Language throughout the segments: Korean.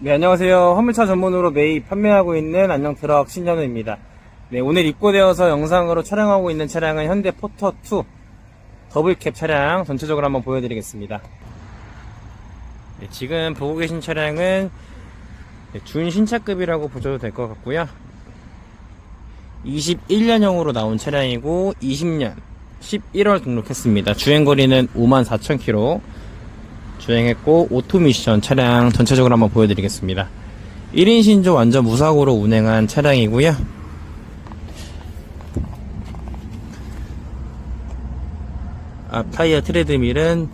네, 안녕하세요. 화물차 전문으로 매입 판매하고 있는 안녕 트럭 신현우입니다. 네, 오늘 입고되어서 영상으로 촬영하고 있는 차량은 현대 포터2 더블캡 차량 전체적으로 한번 보여드리겠습니다. 네, 지금 보고 계신 차량은 네, 준신차급이라고 보셔도 될 것 같고요. 21년형으로 나온 차량이고 20년 11월 등록했습니다. 주행거리는 54,000km 주행했고 오토 미션 차량 전체적으로 한번 보여드리겠습니다. 1인 신조 완전 무사고로 운행한 차량이고요. 앞 타이어 트레드밀은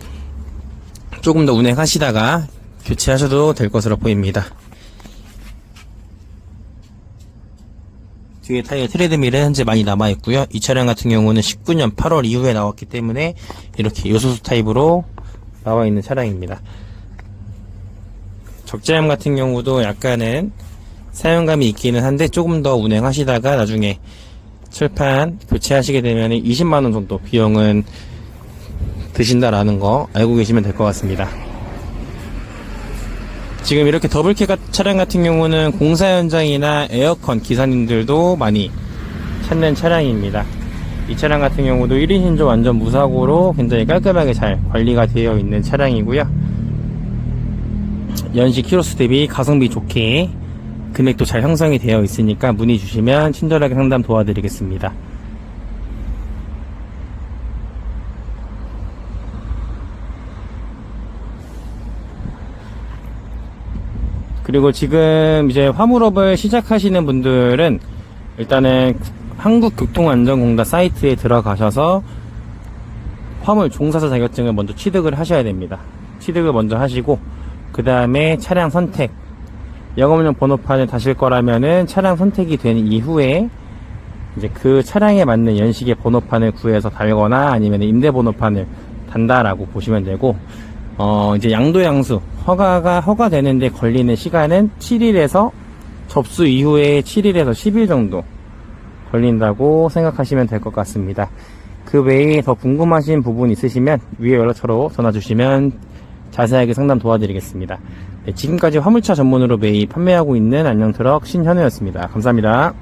조금 더 운행하시다가 교체하셔도 될 것으로 보입니다. 뒤에 타이어 트레드밀은 현재 많이 남아있고요. 이 차량 같은 경우는 19년 8월 이후에 나왔기 때문에 이렇게 요소수 타입으로 나와 있는 차량입니다. 적재함 같은 경우도 약간은 사용감이 있기는 한데 조금 더 운행하시다가 나중에 철판 교체하시게 되면 20만원 정도 비용은 드신다라는 거 알고 계시면 될 것 같습니다. 지금 이렇게 더블캐 차량 같은 경우는 공사 현장이나 에어컨 기사님들도 많이 찾는 차량입니다. 이 차량 같은 경우도 1인 신조 완전 무사고로 굉장히 깔끔하게 잘 관리가 되어 있는 차량이고요. 연식 키로수 대비 가성비 좋게 금액도 잘 형성이 되어 있으니까 문의 주시면 친절하게 상담 도와드리겠습니다. 그리고 지금 이제 화물업을 시작하시는 분들은 일단은 한국교통안전공단 사이트에 들어가셔서 화물 종사자 자격증을 먼저 취득을 하셔야 됩니다. 취득을 먼저 하시고 그 다음에 차량 선택 영업용 번호판을 다실 거라면은 차량 선택이 된 이후에 이제 그 차량에 맞는 연식의 번호판을 구해서 달거나 아니면 임대 번호판을 단다라고 보시면 되고 어 이제 양도양수 허가가 허가되는데 걸리는 시간은 7일에서 접수 이후에 7일에서 10일 정도 걸린다고 생각하시면 될 것 같습니다. 그 외에 더 궁금하신 부분 있으시면 위에 연락처로 전화 주시면 자세하게 상담 도와드리겠습니다. 네, 지금까지 화물차 전문으로 매입 판매하고 있는 안녕트럭 신현우였습니다. 감사합니다.